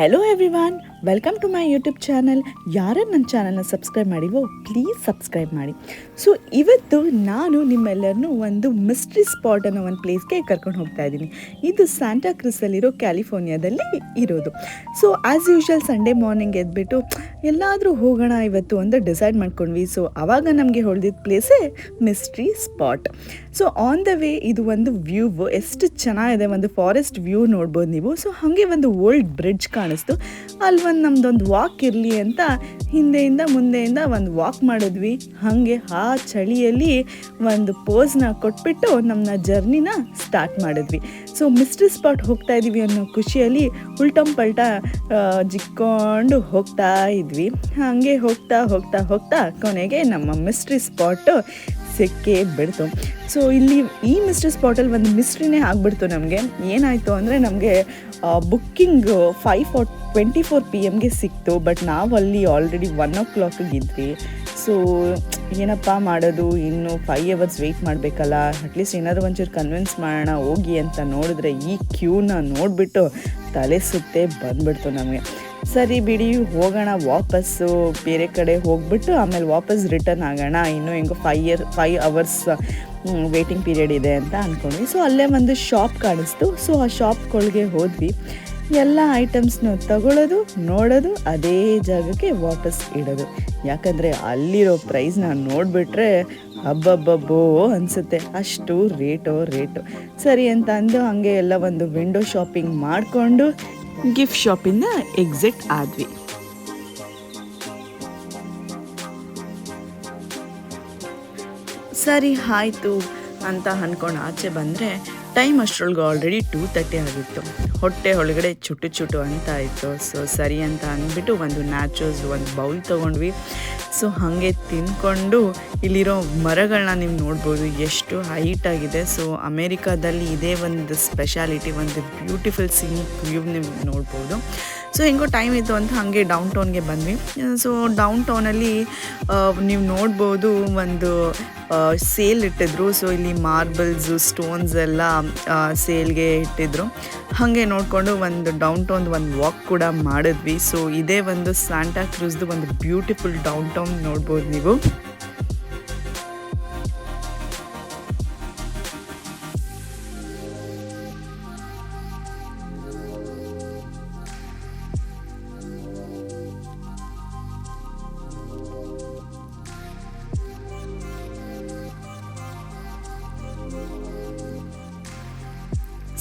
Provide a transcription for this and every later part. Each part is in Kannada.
Hello everyone welcome to my YouTube channel ಯಾರು ನನ್ನ ಚಾನಲ್ನ ಸಬ್ಸ್ಕ್ರೈಬ್ ಮಾಡಿವೋ ಪ್ಲೀಸ್ ಸಬ್ಸ್ಕ್ರೈಬ್ ಮಾಡಿ. ಸೊ ಇವತ್ತು ನಾನು ನಿಮ್ಮೆಲ್ಲರನ್ನೂ ಒಂದು ಮಿಸ್ಟ್ರಿ ಸ್ಪಾಟ್ ಅನ್ನೋ ಒಂದು ಪ್ಲೇಸ್ಗೆ ಕರ್ಕೊಂಡು ಹೋಗ್ತಾ ಇದ್ದೀನಿ. ಇದು ಸ್ಯಾಂಟಾ ಕ್ರಿಸಲ್ಲಿರೋ ಕ್ಯಾಲಿಫೋರ್ನಿಯಾದಲ್ಲಿ ಇರೋದು. So as usual Sunday morning ಎದ್ಬಿಟ್ಟು, ಎಲ್ಲಾದರೂ ಹೋಗೋಣ ಇವತ್ತು ಅಂತ ಡಿಸೈಡ್ ಮಾಡ್ಕೊಂಡ್ವಿ. ಸೊ ಆವಾಗ ನಮಗೆ ಹೊಳ್ದಿದ್ದ ಪ್ಲೇಸೇ mystery spot so on the way ಇದು ಒಂದು ವ್ಯೂ ಎಷ್ಟು ಚೆನ್ನಾಗಿದೆ ಒಂದು ಫಾರೆಸ್ಟ್ ವ್ಯೂ ನೋಡ್ಬೋದು ನೀವು. ಸೊ ಹಾಗೆ ಒಂದು ಓಲ್ಡ್ ಬ್ರಿಡ್ಜ್ ಕಾಣಿಸ್ತು. ಅಲ್ಲಿ ಒಂದು ನಮ್ದೊಂದು ವಾಕ್ ಇರಲಿ ಅಂತ ಹಿಂದೆಯಿಂದ ಮುಂದೆಯಿಂದ ಒಂದು ವಾಕ್ ಮಾಡಿದ್ವಿ. ಹಾಗೆ ಆ ಚಳಿಯಲ್ಲಿ ಒಂದು ಪೋಸ್ನ ಕೊಟ್ಬಿಟ್ಟು ನಮ್ಮ ಜರ್ನಿನ ಸ್ಟಾರ್ಟ್ ಮಾಡಿದ್ವಿ. ಸೊ ಮಿಸ್ಟ್ರಿ ಸ್ಪಾಟ್ ಹೋಗ್ತಾ ಇದ್ದೀವಿ ಅನ್ನೋ ಖುಷಿಯಲ್ಲಿ ಉಲ್ಟಂ ಪಲ್ಟ ಜಿಕ್ಕೊಂಡು ಹೋಗ್ತಾ ಇದ್ವಿ. ಹಾಗೆ ಹೋಗ್ತಾ ಹೋಗ್ತಾ ಹೋಗ್ತಾ ಕೊನೆಗೆ ನಮ್ಮ ಮಿಸ್ಟ್ರಿ ಸ್ಪಾಟು ಸಿಕ್ಕೇ ಬಿಡ್ತು. ಸೊ ಇಲ್ಲಿ ಈ ಮಿಸ್ಟ್ರಿ ಸ್ಪಾಟಲ್ಲಿ ಒಂದು ಮಿಸ್ಟ್ರಿನೇ ಆಗಿಬಿಡ್ತು ನಮಗೆ. ಏನಾಯಿತು ಅಂದರೆ ನಮಗೆ booking five four twenty four P ಎಮ್ಗೆ ಸಿಕ್ತು ಬಟ್ ನಾವು ಅಲ್ಲಿ ಆಲ್ರೆಡಿ ಒನ್ ಓ ಕ್ಲಾಕಿಗೆ ಇದ್ವಿ. ಸೊ ಏನಪ್ಪ ಮಾಡೋದು? ಇನ್ನು ಫೈವ್ ಅವರ್ಸ್ ವೆಯ್ಟ್ ಮಾಡಬೇಕಲ್ಲ. ಅಟ್ಲೀಸ್ಟ್ ಏನಾದರೂ ಒಂಚೂರು ಕನ್ವಿನ್ಸ್ ಮಾಡೋಣ, ಹೋಗಿ ಅಂತ ನೋಡಿದ್ರೆ ಈ ಕ್ಯೂನ ನೋಡಿಬಿಟ್ಟು ತಲೆ ಸುತ್ತೇ ಬಂದ್ಬಿಡ್ತು ನಮಗೆ. ಸರಿ ಬಿಡಿ, ಹೋಗೋಣ ವಾಪಸ್ಸು. ಬೇರೆ ಕಡೆ ಹೋಗ್ಬಿಟ್ಟು ಆಮೇಲೆ ವಾಪಸ್ ರಿಟರ್ನ್ ಆಗೋಣ. ಇನ್ನೂ ಹೆಂಗೋ five year five hours waiting period ಇದೆ ಅಂತ ಅಂದ್ಕೊಂಡ್ವಿ ಸೊ ಅಲ್ಲೇ ಒಂದು ಶಾಪ್ ಕಾಣಿಸ್ತು. ಸೊ ಆ ಶಾಪ್ಗಳಿಗೆ ಹೋದ್ವಿ. ಎಲ್ಲ ಐಟಮ್ಸ್ನ ತಗೊಳ್ಳೋದು ನೋಡೋದು, ಅದೇ ಜಾಗಕ್ಕೆ ವಾಪಸ್ ಇಡೋದು. ಯಾಕಂದರೆ ಅಲ್ಲಿರೋ ಪ್ರೈಸ್ನ ನೋಡಿಬಿಟ್ರೆ ಹಬ್ಬಬ್ಬಬ್ಬೋ ಅನಿಸುತ್ತೆ. ಅಷ್ಟು ರೇಟೋ ರೇಟು ಸರಿ ಅಂತ ಅಂದು ಹಾಗೆ ಎಲ್ಲ ಒಂದು ವಿಂಡೋ ಶಾಪಿಂಗ್ ಮಾಡಿಕೊಂಡು ಗಿಫ್ಟ್ ಶಾಪಿಂದ ಎಕ್ಸಿಟ್ ಆದ್ವಿ. ಸರಿ ಆಯಿತು ಅಂತ ಅಂದ್ಕೊಂಡು ಆಚೆ ಬಂದರೆ ಟೈಮ್ ಅಷ್ಟರೊಳಗೆ ಆಲ್ರೆಡಿ ಟೂ ತರ್ಟಿ ಆಗಿತ್ತು. ಹೊಟ್ಟೆ ಒಳಗಡೆ ಚುಟು ಚುಟು ಅಂತ ಇತ್ತು. ಸೊ ಸರಿ ಅಂತ ಅಂದ್ಬಿಟ್ಟು ಒಂದು ನ್ಯಾಚೋಸ್ ಒಂದು ಬೌಲ್ ತೊಗೊಂಡ್ವಿ. ಸೊ ಹಾಗೆ ತಿನ್ಕೊಂಡು ಇಲ್ಲಿರೋ ಮರಗಳನ್ನ ನೀವು ನೋಡ್ಬೋದು. ಎಷ್ಟು ಹೈಟ್ ಆಗಿದೆ. ಸೊ ಅಮೇರಿಕಾದಲ್ಲಿ ಇದೇ ಒಂದು ಸ್ಪೆಷಾಲಿಟಿ ಒಂದು ಬ್ಯೂಟಿಫುಲ್ ಸೀನಿಕ್ ವ್ಯೂ ನೀವು ನೋಡ್ಬೋದು. ಸೊ ಹೆಂಗೋ ಟೈಮ್ ಇತ್ತು ಅಂತ ಹಾಗೆ ಡೌನ್ ಟೌನ್ಗೆ ಬಂದ್ವಿ. ಸೊ ಡೌನ್ ಟೌನಲ್ಲಿ ನೀವು ನೋಡ್ಬೋದು ಒಂದು ಸೇಲ್ ಇಟ್ಟಿದ್ರು. ಸೊ ಇಲ್ಲಿ ಮಾರ್ಬಲ್ಸು ಸ್ಟೋನ್ಸ್ ಎಲ್ಲ ಸೇಲ್ಗೆ ಇಟ್ಟಿದ್ರು. ಹಾಗೆ ನೋಡಿಕೊಂಡು ಒಂದು ಡೌನ್ ಟೌನ್ ಒಂದು ವಾಕ್ ಕೂಡ ಮಾಡಿದ್ವಿ. ಸೊ ಇದೇ ಒಂದು ಸ್ಯಾಂಟಾ ಕ್ರೂಸ್ದು ಒಂದು ಬ್ಯೂಟಿಫುಲ್ ಡೌನ್ ಟೌನ್ ನೋಡ್ಬೋದು ನೀವು.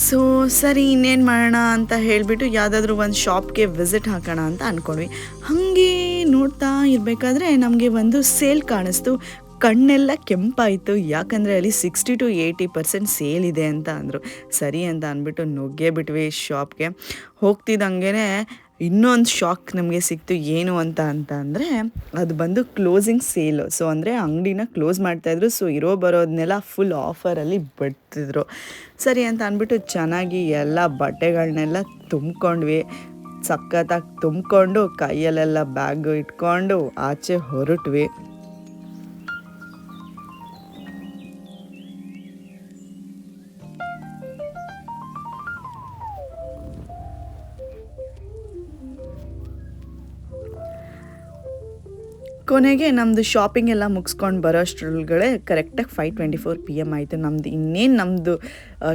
ಸೊ, ಸರಿ, ಇನ್ನೇನು ಮಾಡೋಣ ಅಂತ ಹೇಳಿಬಿಟ್ಟು ಯಾವುದಾದ್ರೂ ಒಂದು ಶಾಪ್ಗೆ ವಿಸಿಟ್ ಹಾಕೋಣ ಅಂತ ಅಂದ್ಕೊಂಡ್ವಿ ಹಾಗೆ ನೋಡ್ತಾ ಇರಬೇಕಾದ್ರೆ ನಮಗೆ ಒಂದು ಸೇಲ್ ಕಾಣಿಸ್ತು. ಕಣ್ಣೆಲ್ಲ ಕೆಂಪಾಯಿತು. ಯಾಕಂದರೆ ಅಲ್ಲಿ sixty to eighty percent sale ಇದೆ ಅಂತ ಅಂದರು. ಸರಿ ಅಂತ ಅಂದ್ಬಿಟ್ಟು ನುಗ್ಗೇ ಬಿಟ್ವಿ ಶಾಪ್ಗೆ ಹೋಗ್ತಿದ್ದಂಗೆ ಇನ್ನೊಂದು ಶಾಕ್ ನಮಗೆ ಸಿಕ್ತು, ಏನು ಅಂತ ಅಂತ ಅಂದರೆ, ಅದು ಬಂದು ಕ್ಲೋಸಿಂಗ್ ಸೇಲು ಸೊ ಅಂದರೆ ಅಂಗಡಿನ ಕ್ಲೋಸ್ ಮಾಡ್ತಾಯಿದ್ರು ಸೊ ಇರೋ ಬರೋದನ್ನೆಲ್ಲ ಫುಲ್ ಆಫರಲ್ಲಿ ಬಿಡ್ತಿದ್ರು. ಸರಿ ಅಂತ ಅಂದ್ಬಿಟ್ಟು ಚೆನ್ನಾಗಿ ಎಲ್ಲ ಬಟ್ಟೆಗಳನ್ನೆಲ್ಲ ತುಂಬ್ಕೊಂಡ್ವಿ. ಸಖತ್ತಾಗಿ ತುಂಬಿಕೊಂಡು ಕೈಯಲ್ಲೆಲ್ಲ ಬ್ಯಾಗು ಇಟ್ಕೊಂಡು ಆಚೆ ಹೊರಟ್ವಿ. ಕೊನೆಗೆ ನಮ್ಮದು ಶಾಪಿಂಗ್ ಎಲ್ಲ ಮುಗಿಸ್ಕೊಂಡು ಬರೋ ಕರೆಕ್ಟಾಗಿ five twenty four P M ಆಯಿತು. ನಮ್ಮದು ಇನ್ನೇನು ನಮ್ಮದು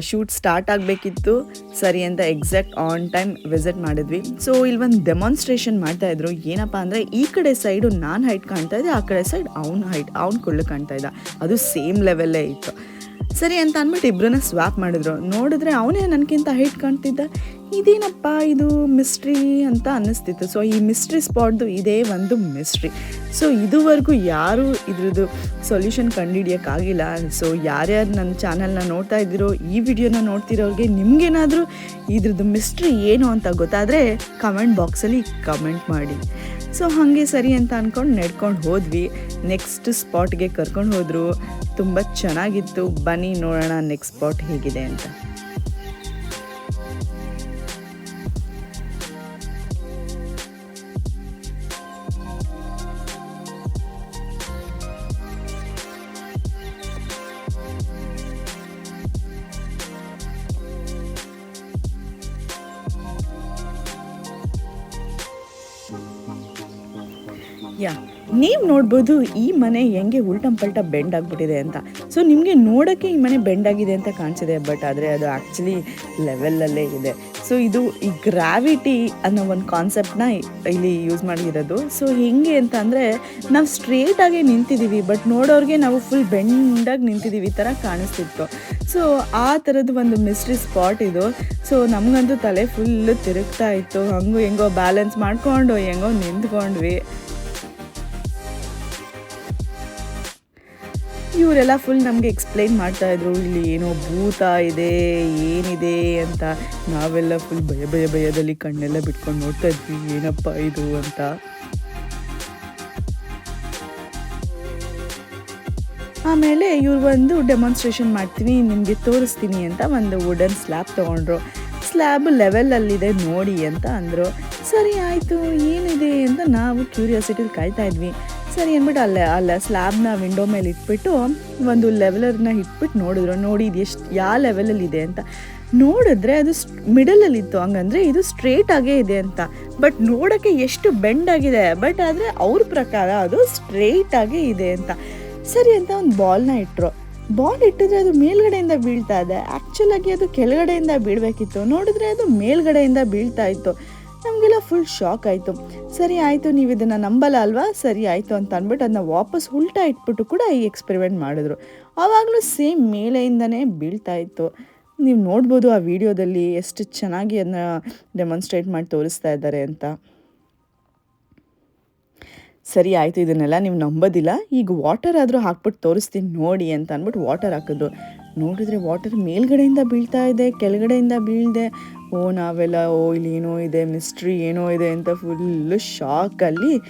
ಶೂಟ್ ಸ್ಟಾರ್ಟ್ ಆಗಬೇಕಿತ್ತು. ಸರಿ ಅಂತ ಎಕ್ಸಾಕ್ಟ್ ಆನ್ ಟೈಮ್ ವಿಸಿಟ್ ಮಾಡಿದ್ವಿ. ಸೊ ಇಲ್ಲಿ ಒಂದು ಡೆಮಾನ್ಸ್ಟ್ರೇಷನ್ ಮಾಡ್ತಾಯಿದ್ರು ಏನಪ್ಪ ಅಂದರೆ, ಈ ಕಡೆ ಸೈಡು ನಾನು ಹೈಟ್ ಕಾಣ್ತಾ ಇದ್ದೆ ಆ ಕಡೆ ಸೈಡ್ ಅವ್ನ ಹೈಟ್ ಅವ್ನ ಕುಳ್ಳು ಕಾಣ್ತಾ ಇದ್ದ ಅದು ಸೇಮ್ ಲೆವೆಲ್ಲೇ ಇತ್ತು. ಸರಿ ಅಂತ ಅಂದ್ಬಿಟ್ಟು ಇಬ್ಬರನ್ನ ಸ್ವಾಪ್ ಮಾಡಿದ್ರು. ನೋಡಿದ್ರೆ ಅವನೇ ನನಗಿಂತ ಹೈಟ್ ಕಾಣ್ತಿದ್ದ. ಇದೇನಪ್ಪ ಇದು ಮಿಸ್ಟ್ರಿ ಅಂತ ಅನ್ನಿಸ್ತಿತ್ತು. ಸೊ ಈ ಮಿಸ್ಟ್ರಿ ಸ್ಪಾಟ್ದು ಇದೇ ಒಂದು ಮಿಸ್ಟ್ರಿ ಸೊ ಇದುವರೆಗೂ ಯಾರೂ ಇದ್ರದ್ದು ಸೊಲ್ಯೂಷನ್ ಕಂಡುಹಿಡಿಯೋಕ್ಕಾಗಿಲ್ಲ. ಸೊ ಯಾರ್ಯಾರು ನನ್ನ ಚಾನಲ್ನ ನೋಡ್ತಾ ಇದ್ದೀರೋ, ಈ ವಿಡಿಯೋನ ನೋಡ್ತಿರೋರಿಗೆ ನಿಮಗೇನಾದರೂ ಇದ್ರದ್ದು ಮಿಸ್ಟ್ರಿ ಏನು ಅಂತ ಗೊತ್ತಾದರೆ ಕಮೆಂಟ್ ಬಾಕ್ಸಲ್ಲಿ ಕಮೆಂಟ್ ಮಾಡಿ. ಸೊ ಹಾಗೆ ಸರಿ ಅಂತ ಅಂದ್ಕೊಂಡು ನಡ್ಕೊಂಡು ಹೋದ್ವಿ. ನೆಕ್ಸ್ಟ್ ಸ್ಪಾಟ್ಗೆ ಕರ್ಕೊಂಡು ಹೋದರು. ತುಂಬ ಚೆನ್ನಾಗಿತ್ತು. ಬನ್ನಿ ನೋಡೋಣ ನೆಕ್ಸ್ಟ್ ಸ್ಪಾಟ್ ಹೇಗಿದೆ ಅಂತ. ಯಾ, ನೀವು ನೋಡ್ಬೋದು ಈ ಮನೆ ಹೆಂಗೆ ಉಲ್ಟಂ ಪಲ್ಟ ಬೆಂಡ್ ಆಗಿಬಿಟ್ಟಿದೆ ಅಂತ. ಸೊ ನಿಮಗೆ ನೋಡೋಕ್ಕೆ ಈ ಮನೆ ಬೆಂಡ್ ಆಗಿದೆ ಅಂತ ಕಾಣಿಸಿದೆ ಬಟ್ ಆದರೆ ಅದು ಆ್ಯಕ್ಚುಲಿ ಲೆವೆಲಲ್ಲೇ ಇದೆ. ಸೊ ಇದು ಈ ಗ್ರಾವಿಟಿ ಅನ್ನೋ ಒಂದು ಕಾನ್ಸೆಪ್ಟನ್ನ ಇಲ್ಲಿ ಯೂಸ್ ಮಾಡಿರೋದು ಸೊ ಹೆಂಗೆ ಅಂತ ಅಂದರೆ, ನಾವು ಸ್ಟ್ರೇಟಾಗೆ ನಿಂತಿದ್ದೀವಿ ಬಟ್ ನೋಡೋರಿಗೆ ನಾವು ಫುಲ್ ಬೆಂಡಾಗಿ ನಿಂತಿದ್ದೀವಿ ಈ ಥರ ಕಾಣಿಸ್ತಿತ್ತು. ಸೊ ಆ ಥರದ್ದು ಒಂದು ಮಿಸ್ಟ್ರಿ ಸ್ಪಾಟ್ ಇದು. ಸೊ ನಮಗಂತೂ ತಲೆ ಫುಲ್ಲು ತಿರುಗ್ತಾ ಇತ್ತು. ಹಂಗೂ ಹೆಂಗೋ ಬ್ಯಾಲೆನ್ಸ್ ಮಾಡಿಕೊಂಡು, ಹೆಂಗೋ ನಿಂತ್ಕೊಂಡ್ವಿ. ಇವರೆಲ್ಲ ಫುಲ್ ನಮಗೆ ಎಕ್ಸ್ಪ್ಲೈನ್ ಮಾಡ್ತಾ ಇದ್ರು, ಇಲ್ಲಿ ಏನೋ ಭೂತ ಇದೆ, ಏನಿದೆ ಅಂತ. ನಾವೆಲ್ಲ ಫುಲ್ ಭಯ ಭಯ ಭಯದಲ್ಲಿ ಕಣ್ಣೆಲ್ಲ ಬಿಟ್ಕೊಂಡು ನೋಡ್ತಾ ಇದ್ವಿ, ಏನಪ್ಪ ಇದು ಅಂತ. ಆಮೇಲೆ ಇವ್ರು ಒಂದು ಡೆಮಾನ್ಸ್ಟ್ರೇಷನ್ ಮಾಡ್ತೀನಿ ನಿಮಗೆ ತೋರಿಸ್ತೀನಿ ಅಂತ ಒಂದು ವುಡನ್ ಸ್ಲ್ಯಾಬ್ ತೊಗೊಂಡ್ರು. ಸ್ಲ್ಯಾಬ್ ಲೆವೆಲಲ್ಲಿದೆ ನೋಡಿ ಅಂತ ಅಂದರು. ಸರಿ, ಆಯಿತು, ಏನಿದೆ ಅಂತ ನಾವು ಕ್ಯೂರಿಯಾಸಿಟಿಲಿ ಕಾಯ್ತಾ ಇದ್ವಿ. ಸರಿ ಅಂದ್ಬಿಟ್ಟು ಅಲ್ಲೇ ಅಲ್ಲೇ ಸ್ಲ್ಯಾಬ್ನ ವಿಂಡೋ ಮೇಲೆ ಇಟ್ಬಿಟ್ಟು ಒಂದು ಲೆವೆಲರ್ನ ಇಟ್ಬಿಟ್ಟು ನೋಡಿದ್ರು. ನೋಡಿ, ಇದು ಎಷ್ಟು ಯಾವ ಲೆವೆಲಲ್ಲಿ ಇದೆ ಅಂತ. ನೋಡಿದ್ರೆ ಅದು ಮಿಡಲಲ್ಲಿ ಇತ್ತು ಹಂಗಂದ್ರೆ ಇದು ಸ್ಟ್ರೇಟ್ ಆಗೇ ಇದೆ ಅಂತ. ಬಟ್ ನೋಡೋಕ್ಕೆ ಎಷ್ಟು ಬೆಂಡ್ ಆಗಿದೆ. ಬಟ್ ಆದರೆ ಅವ್ರ ಪ್ರಕಾರ ಅದು ಸ್ಟ್ರೇಟ್ ಆಗೇ ಇದೆ ಅಂತ. ಸರಿ ಅಂತ ಒಂದು ಬಾಲ್ನ ಇಟ್ಟರು ಬಾಲ್ ಇಟ್ಟಿದ್ರೆ ಅದು ಮೇಲ್ಗಡೆಯಿಂದ ಬೀಳ್ತಾ ಇದೆ. ಆ್ಯಕ್ಚುಲಾಗಿ ಅದು ಕೆಳಗಡೆಯಿಂದ ಬೀಳಬೇಕಿತ್ತು. ನೋಡಿದ್ರೆ ಅದು ಮೇಲ್ಗಡೆಯಿಂದ ಬೀಳ್ತಾ ಇತ್ತು. ನಮಗೆಲ್ಲ ಫುಲ್ ಶಾಕ್ ಆಯಿತು. ಸರಿ ಆಯಿತು, ನೀವು ಇದನ್ನು ನಂಬಲ್ಲ ಅಲ್ವಾ? ಸರಿ ಆಯಿತು ಅಂತ ಅಂದ್ಬಿಟ್ಟು ಅದನ್ನ ವಾಪಸ್ ಉಲ್ಟಾ ಇಟ್ಬಿಟ್ಟು ಕೂಡ ಈ ಎಕ್ಸ್ಪೆರಿಮೆಂಟ್ ಮಾಡಿದ್ರು. ಆವಾಗಲೂ ಸೇಮ್ ಮೇಲೆಯಿಂದನೇ ಬೀಳ್ತಾ ಇತ್ತು. ನೀವು ನೋಡ್ಬೋದು ಆ ವಿಡಿಯೋದಲ್ಲಿ ಎಷ್ಟು ಚೆನ್ನಾಗಿ ಅದನ್ನ ಡೆಮಾನ್ಸ್ಟ್ರೇಟ್ ಮಾಡಿ ತೋರಿಸ್ತಾ ಇದ್ದಾರೆ ಅಂತ. ಸರಿ ಆಯಿತು, ಇದನ್ನೆಲ್ಲ ನೀವು ನಂಬೋದಿಲ್ಲ. ಈಗ ವಾಟರ್ ಆದರೂ ಹಾಕ್ಬಿಟ್ಟು ತೋರಿಸ್ತೀನಿ ನೋಡಿ ಅಂತ ಅಂದ್ಬಿಟ್ಟು ವಾಟರ್ ಹಾಕಿದ್ರು ನೋಡಿದ್ರೆ ವಾಟರ್ ಮೇಲ್ಗಡೆಯಿಂದ ಬೀಳ್ತಾ ಇದೆ, ಕೆಳಗಡೆಯಿಂದ ಬೀಳ್ದೆ. ಓ, ನಾವೆಲ್ಲ ಓ, ಇಲ್ಲಿ ಏನೋ ಇದೆ ಮಿಸ್ಟ್ರಿ ಏನೋ ಇದೆ ಅಂತ ಫುಲ್ಲು ಶಾಕಲ್ಲಿ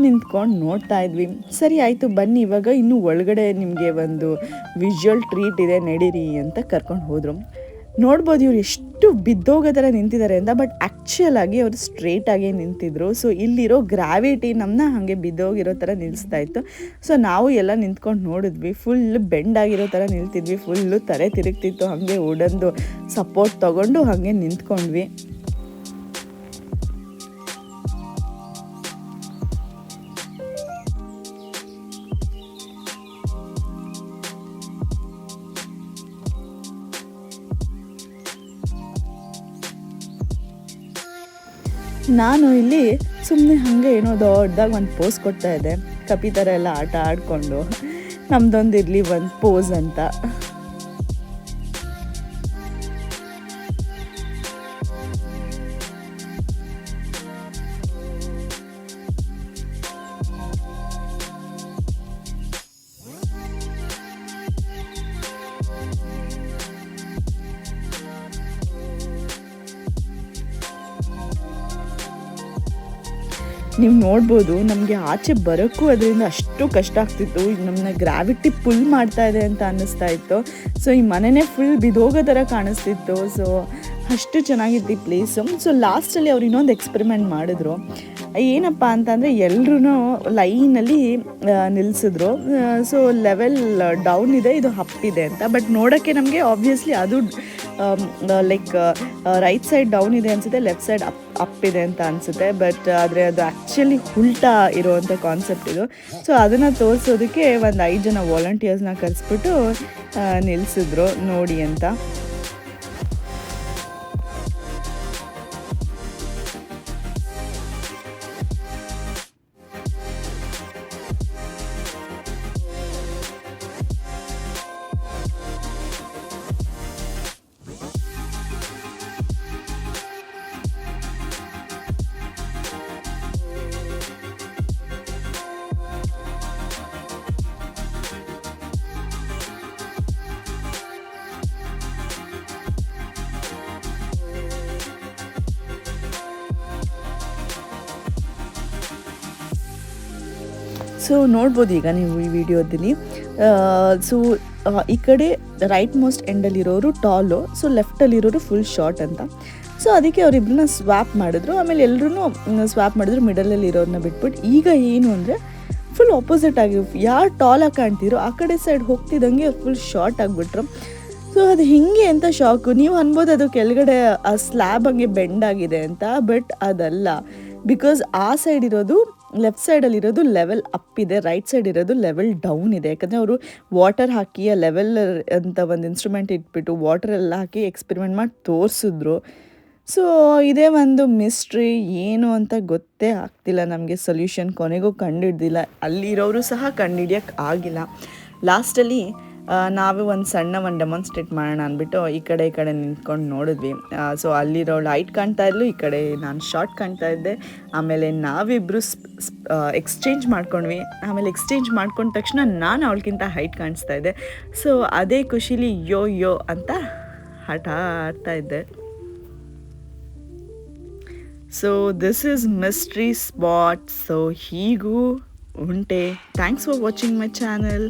ನಿಂತ್ಕೊಂಡು ನೋಡ್ತಾ ಇದ್ವಿ. ಸರಿ, ಆಯಿತು, ಬನ್ನಿ, ಇವಾಗ ಇನ್ನೂ ಒಳಗಡೆ ನಿಮಗೆ ಒಂದು ವಿಜುವಲ್ ಟ್ರೀಟ್ ಇದೆ, ನಡೀರಿ ಅಂತ ಕರ್ಕೊಂಡು ಹೋದರು. ನೋಡ್ಬೋದು ಇವ್ರು ಎಷ್ಟು ಬಿದ್ದೋಗೋ ಥರ ನಿಂತಿದ್ದಾರೆ ಅಂತ ಬಟ್ ಆ್ಯಕ್ಚುಯಲ್ ಆಗಿ ಅವರು ಸ್ಟ್ರೇಟಾಗಿ ನಿಂತಿದ್ರು. ಸೊ ಇಲ್ಲಿರೋ ಗ್ರಾವಿಟಿ ನಮ್ಮನ್ನ ಹಾಗೆ ಬಿದ್ದೋಗಿರೋ ಥರ ನಿಲ್ಲಿಸ್ತಾ ಇತ್ತು. ಸೊ ನಾವು ಎಲ್ಲ ನಿಂತ್ಕೊಂಡು ನೋಡಿದ್ವಿ. ಫುಲ್ ಬೆಂಡ್ ಆಗಿರೋ ಥರ ನಿಲ್ತಿದ್ವಿ. ಫುಲ್ಲು ತಲೆ ತಿರುಗ್ತಿತ್ತು. ಹಾಗೆ ಉಡಂದು ಸಪೋರ್ಟ್ ತೊಗೊಂಡು ಹಾಗೆ ನಿಂತ್ಕೊಂಡ್ವಿ. ನಾನು ಇಲ್ಲಿ ಸುಮ್ಮನೆ ಹಾಗೆ ಏನೋ ದೊಡ್ಡದಾಗಿ ಒಂದು ಪೋಸ್ ಕೊಡ್ತಾ ಇದ್ದೆ. ಕಪಿ ಥರ ಎಲ್ಲ ಆಟ ಆಡಿಕೊಂಡು. ನಮ್ದೊಂದು ಇರಲಿ ಒಂದು ಪೋಸ್ ಅಂತ. ನೀವು ನೋಡ್ಬೋದು, ನಮಗೆ ಆಚೆ ಬರೋಕ್ಕೂ ಅದರಿಂದ ಅಷ್ಟು ಕಷ್ಟ ಆಗ್ತಿತ್ತು. ಈಗ ನಮ್ಮನ್ನ ಗ್ರಾವಿಟಿ ಪುಲ್ ಮಾಡ್ತಾ ಇದೆ ಅಂತ ಅನ್ನಿಸ್ತಾ ಇತ್ತು. ಸೊ ಈ ಮನೆನೇ ಫುಲ್ ಬಿದೋಗೋ ಥರ ಕಾಣಿಸ್ತಿತ್ತು. ಸೊ ಅಷ್ಟು ಚೆನ್ನಾಗಿತ್ತು ಈ ಪ್ಲೇಸು ಸೊ ಲಾಸ್ಟಲ್ಲಿ ಅವ್ರು ಇನ್ನೊಂದು ಎಕ್ಸ್ಪೆರಿಮೆಂಟ್ ಮಾಡಿದ್ರು. ಏನಪ್ಪ ಅಂತಂದರೆ ಎಲ್ಲರೂ ಲೈನಲ್ಲಿ ನಿಲ್ಲಿಸಿದ್ರು ಸೊ ಲೆವೆಲ್ ಡೌನ್ ಇದೆ, ಇದು ಹಪ್ಪಿದೆ ಅಂತ. ಬಟ್ ನೋಡೋಕ್ಕೆ ನಮಗೆ ಆಬ್ವಿಯಸ್ಲಿ ಅದು ಲೈಕ್ ರೈಟ್ ಸೈಡ್ ಡೌನ್ ಇದೆ ಅನಿಸುತ್ತೆ ಲೆಫ್ಟ್ ಸೈಡ್ ಅಪ್ ಅಪ್ ಇದೆ ಅಂತ ಅನಿಸುತ್ತೆ ಬಟ್ ಆದರೆ ಅದು ಆ್ಯಕ್ಚುಲಿ ಉಲ್ಟಾ ಇರುವಂಥ ಕಾನ್ಸೆಪ್ಟ್ ಇದು. ಸೊ ಅದನ್ನು ತೋರಿಸೋದಕ್ಕೆ ಒಂದು ಐದು ಜನ ವಾಲಂಟಿಯರ್ಸ್ನ ಕರೆಸ್ಬಿಟ್ಟು ನಿಲ್ಲಿಸಿದ್ರು ನೋಡಿ ಅಂತ. ಸೊ ನೋಡ್ಬೋದು ಈಗ ನೀವು ಈ ವಿಡಿಯೋದಲ್ಲಿ. ಸೊ ಈ ಕಡೆ ರೈಟ್ ಮೋಸ್ಟ್ ಎಂಡಲ್ಲಿರೋರು ಟಾಲು ಸೊ ಲೆಫ್ಟಲ್ಲಿರೋರು ಫುಲ್ ಶಾರ್ಟ್ ಅಂತ. ಸೊ ಅದಕ್ಕೆ ಅವರಿಬ್ಬರನ್ನ ಸ್ವಾಪ್ ಮಾಡಿದ್ರು. ಆಮೇಲೆ ಎಲ್ಲರೂ ಸ್ವಾಪ್ ಮಾಡಿದ್ರು ಮಿಡಲಲ್ಲಿ ಇರೋರನ್ನ ಬಿಟ್ಬಿಟ್ಟು. ಈಗ ಏನು ಅಂದರೆ ಫುಲ್ ಆಪೋಸಿಟ್ ಆಗಿ, ಯಾರು ಟಾಲಾಗಿ ಕಾಣ್ತಿರೋ ಆ ಕಡೆ ಸೈಡ್ ಹೋಗ್ತಿದ್ದಂಗೆ ಫುಲ್ ಶಾರ್ಟ್ ಆಗಿಬಿಟ್ರು. ಸೊ ಅದು ಹಿಂಗೆ ಅಂತ ಶಾಕು ನೀವು ಅನ್ಬೋದು ಅದು ಕೆಳಗಡೆ, ಆ ಸ್ಲ್ಯಾಬ್ ಹಂಗೆ ಬೆಂಡ್ ಆಗಿದೆ ಅಂತ ಬಟ್ ಅದಲ್ಲ. ಬಿಕಾಸ್ ಆ ಸೈಡ್ ಇರೋದು ಲೆಫ್ಟ್ ಸೈಡಲ್ಲಿರೋದು ಲೆವೆಲ್ ಅಪ್ ಇದೆ ರೈಟ್ ಸೈಡ್ ಇರೋದು ಲೆವೆಲ್ ಡೌನ್ ಇದೆ. ಯಾಕಂದರೆ ಅವರು ವಾಟರ್ ಹಾಕಿ ಆ ಲೆವೆಲ್ ಅಂತ ಒಂದು ಇನ್ಸ್ಟ್ರೂಮೆಂಟ್ ಇಟ್ಬಿಟ್ಟು ವಾಟರ್ ಎಲ್ಲ ಹಾಕಿ ಎಕ್ಸ್ಪೆರಿಮೆಂಟ್ ಮಾಡಿ ತೋರಿಸಿದ್ರು. ಸೊ ಇದೇ ಒಂದು ಮಿಸ್ಟ್ರಿ ಏನು ಅಂತ ಗೊತ್ತೇ ಆಗ್ತಿಲ್ಲ ನಮಗೆ ಸೊಲ್ಯೂಷನ್ ಕೊನೆಗೂ ಕಂಡುಹಿಡ್ದಿಲ್ಲ. ಅಲ್ಲಿರೋರು ಸಹ ಕಂಡು ಆಗಿಲ್ಲ. ಲಾಸ್ಟಲ್ಲಿ ನಾವೇ ಒಂದು ಸಣ್ಣ ಒಂದು ಡೆಮಾನ್ಸ್ಟ್ರೇಟ್ ಮಾಡೋಣ ಅಂದ್ಬಿಟ್ಟು ಈ ಕಡೆ ಈ ಕಡೆ ನಿಂತ್ಕೊಂಡು ನೋಡಿದ್ವಿ. ಸೊ ಅಲ್ಲಿರೋ ಲೈಟ್ ಕಾಣ್ತಾ ಇದ್ಲು, ಈ ಕಡೆ ನಾನು ಶಾರ್ಟ್ ಕಾಣ್ತಾ ಇದ್ದೆ. ಆಮೇಲೆ ನಾವಿಬ್ಬರು ಎಕ್ಸ್ಚೇಂಜ್ ಮಾಡ್ಕೊಂಡ್ವಿ. ಆಮೇಲೆ ಎಕ್ಸ್ಚೇಂಜ್ ಮಾಡ್ಕೊಂಡ ತಕ್ಷಣ ನಾನು ಅವಳಿಗಿಂತ ಹೈಟ್ ಕಾಣಿಸ್ತಾ ಇದ್ದೆ. ಸೊ ಅದೇ ಖುಷಿಲಿ ಯೋ ಯೋ ಅಂತ ಹಠ ಆಡ್ತಾ ಇದ್ದೆ. So this is mystery spot so ಹೀಗೂ ಉಂಟೆ. Thanks for watching my channel